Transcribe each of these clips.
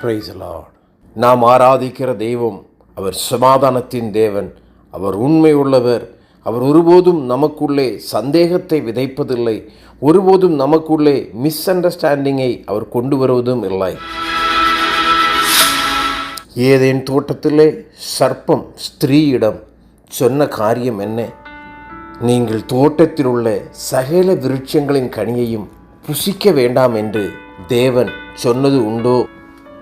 Price Lord நாம் ஆராதிக்கிற தெய்வம் அவர் சமாதானத்தின் தேவன். அவர் உண்மை உள்ளவர். அவர் ஒருபோதும் நமக்குள்ளே சந்தேகத்தை விதைப்பதில்லை. ஒருபோதும் நமக்குள்ளே மிஸ் அண்டர்ஸ்டாண்டிங்கை அவர் கொண்டு வருவதும் இல்லை. ஏதேன் தோட்டத்திலே சர்ப்பம் ஸ்திரீயிடம் சொன்ன காரியம் என்ன? நீங்கள் தோட்டத்தில் உள்ள சகல விருட்சங்களின் கனியையும் புசிக்க வேண்டாம் என்று தேவன் சொன்னது உண்டோ?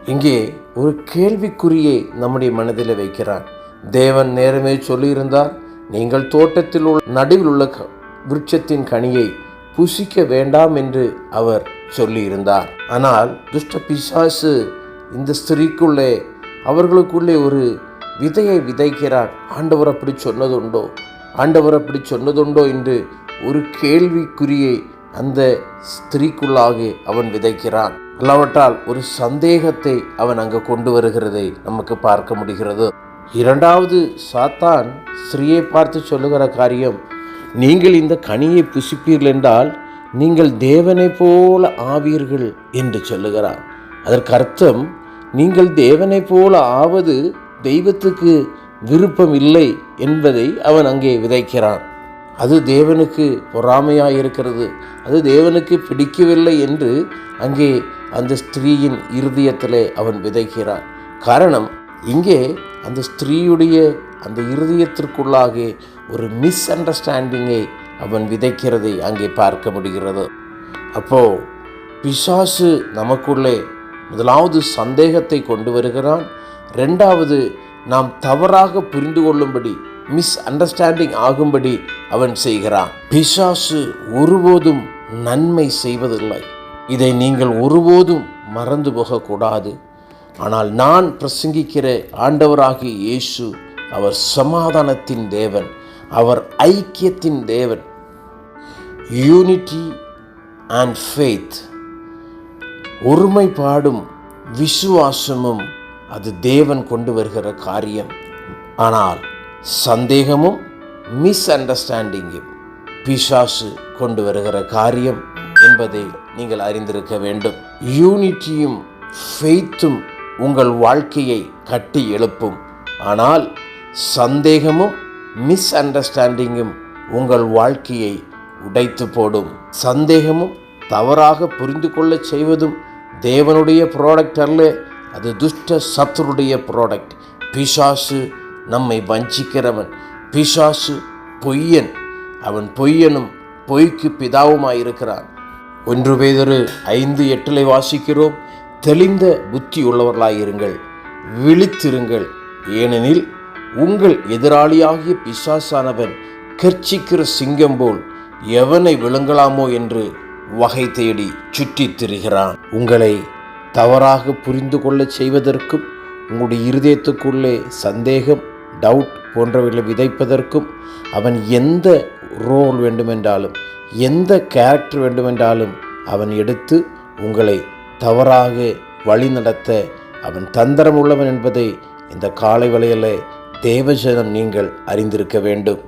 இங்கே ஒரு கேள்விக்குறியை நம்முடைய மனதில் வைக்கிறான் தேவன் நேரமே சொல்லியிருந்தார் நீங்கள் தோட்டத்தில் உள்ள நடுவில் உள்ள க- விருட்சத்தின் கனியை புசிக்க வேண்டாம் என்று அவர் சொல்லியிருந்தார். ஆனால் துஷ்ட பிசாசு இந்த ஸ்திரீக்குள்ளே அவர்களுக்குள்ளே ஒரு விதையை விதைக்கிறார். ஆண்டவர் அப்படி சொன்னதுண்டோ? ஆண்டவர் அப்படி சொன்னதுண்டோ? என்று ஒரு கேள்விக்குறியை அந்த ஸ்திரீக்குள்ளாக அவன் விதைக்கிறான். அல்லாவிட்டால் ஒரு சந்தேகத்தை அவன் அங்கு கொண்டு வருகிறதை நமக்கு பார்க்க முடிகிறது. இரண்டாவது சாத்தான் ஸ்ரீயை பார்த்து சொல்லுகிற காரியம் நீங்கள் இந்த கனியை புசிப்பீர்கள் என்றால் நீங்கள் தேவனைப் போல ஆவீர்கள் என்று சொல்லுகிறார். அதற்கு அர்த்தம் நீங்கள் தேவனை போல ஆவது தெய்வத்துக்கு விருப்பம் இல்லை என்பதை அவன் அங்கே விதைக்கிறான். அது தேவனுக்கு பொறாமையாக இருக்கிறது அது தேவனுக்கு பிடிக்கவில்லை என்று அங்கே அந்த ஸ்திரீயின் இருதயத்திலே அவன் விதைக்கிறான். காரணம் இங்கே அந்த ஸ்திரீயுடைய அந்த இருதயத்திற்குள்ளாக ஒரு மிஸ் அண்டர்ஸ்டாண்டிங்கை அவன் விதைக்கிறதை அங்கே பார்க்க முடிகிறது. அப்போ பிசாசு நமக்குள்ளே முதலாவது சந்தேகத்தை கொண்டு வருகிறான். ரெண்டாவது நாம் தவறாக புரிந்து கொள்ளும்படி மிஸ் அண்டர்ஸ்டாண்டிங் ஆகும்படி அவன் செய்கிறான். பிசாசு ஒருபோதும் நன்மை செய்வதில்லை. இதை நீங்கள் ஒருபோதும் மறந்து போகக்கூடாது. ஆனால் நான் பிரசங்கிக்கிற ஆண்டவராகிய இயேசு அவர் சமாதானத்தின் தேவன் அவர் ஐக்கியத்தின் தேவன். யூனிட்டி அண்ட் ஃபெய்த் ஒருமைப்பாடும் விசுவாசமும் அது தேவன் கொண்டு வருகிற காரியம். ஆனால் சந்தேகமும் மிஸ் அண்டர்ஸ்டாண்டிங்கும் பிசாசு கொண்டு வருகிற காரியம். என்பதை நீங்கள் அறிந்திருக்க வேண்டும். யூனிட்டியும் ஃபெய்த்தும் உங்கள் வாழ்க்கையை கட்டி எழுப்பும். ஆனால் சந்தேகமும் மிஸ் அண்டர்ஸ்டாண்டிங்கும் உங்கள் வாழ்க்கையை உடைத்து போடும். சந்தேகமும் தவறாக புரிந்து கொள்ளச் செய்வதும் தேவனுடைய ப்ராடக்ட் அல்ல அது துஷ்ட சத்துருடைய ப்ராடக்ட் பிசாசு நம்மை வஞ்சிக்கிறவன். பிசாசு பொய்யன். அவன் பொய்யனும் பொய்க்கு பிதாவுமாயிருக்கிறான். ஒன்று பேதொரு ஐந்து எட்டிலை வாசிக்கிறோம். தெளிந்த புத்தி உள்ளவர்களாயிருங்கள். விழித்திருங்கள். ஏனெனில் உங்கள் எதிராளியாகிய பிசாசானவன் கர்ச்சிக்கிற சிங்கம் போல் எவனை விழுங்கலாமோ என்று வகை தேடி சுற்றித் திரிகிறான். உங்களை தவறாக புரிந்து கொள்ளச் செய்வதற்கும் உங்களுடைய இருதயத்துக்குள்ளே சந்தேகம் டவுட் போன்றவைகளை விதைப்பதற்கும் அவன் எந்த ரோல் வேண்டுமென்றாலும் எந்த கேரக்டர் வேண்டுமென்றாலும் அவன் எடுத்து உங்களை தவறாக வழிநடத்த அவன் தந்திரம் உள்ளவன் என்பதை இந்த காலை வலையில் தேவஜனம் நீங்கள் அறிந்திருக்க வேண்டும்.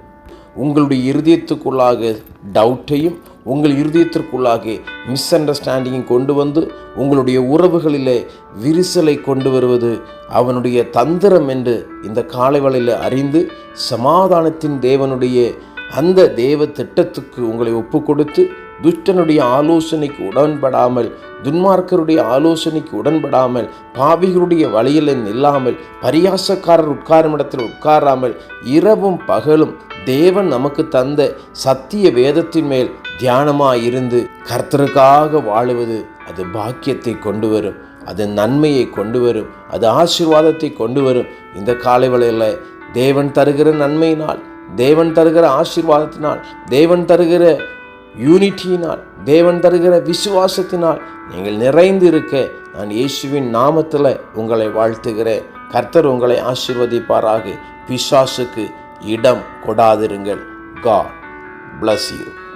உங்களுடைய இருதயத்துக்குள்ளாக டவுட்டையும் உங்கள் இருதயத்திற்குள்ளாக மிஸ் அண்டர்ஸ்டாண்டிங்கையும் கொண்டு வந்து உங்களுடைய உறவுகளிலே விரிசலை கொண்டு வருவது அவனுடைய தந்திரம் என்று இந்த காலைவளையில் அறிந்து சமாதானத்தின் தேவனுடைய அந்த தேவ திட்டத்துக்கு உங்களை ஒப்பு கொடுத்து துஷ்டனுடைய ஆலோசனைக்கு உடன்படாமல் துன்மார்க்கருடைய ஆலோசனைக்கு உடன்படாமல் பாவிகளுடைய வழியில் நில்லாமல் பரியாசக்காரர் உட்காரும் இடத்தில் உட்காராமல் இரவும் பகலும் தேவன் நமக்கு தந்த சத்திய வேதத்தின் மேல் தியானமாக இருந்து கர்த்தருக்காக வாழுவது அது பாக்கியத்தை கொண்டு வரும் அது நன்மையை கொண்டு வரும் அது ஆசீர்வாதத்தை கொண்டு வரும் இந்த காலை வேளையில் தேவன் தருகிற நன்மையினால் தேவன் தருகிற ஆசீர்வாதத்தினால் தேவன் தருகிற யூனிட்டியினால் தேவன் தருகிற விசுவாசத்தினால் நீங்கள் நிறைந்து இருக்க நான் இயேசுவின் நாமத்தில் உங்களை வாழ்த்துகிறேன். கர்த்தர் உங்களை ஆசீர்வதிப்பாராக. பிசாசுக்கு இடம் கொடாதிருங்கள். God bless you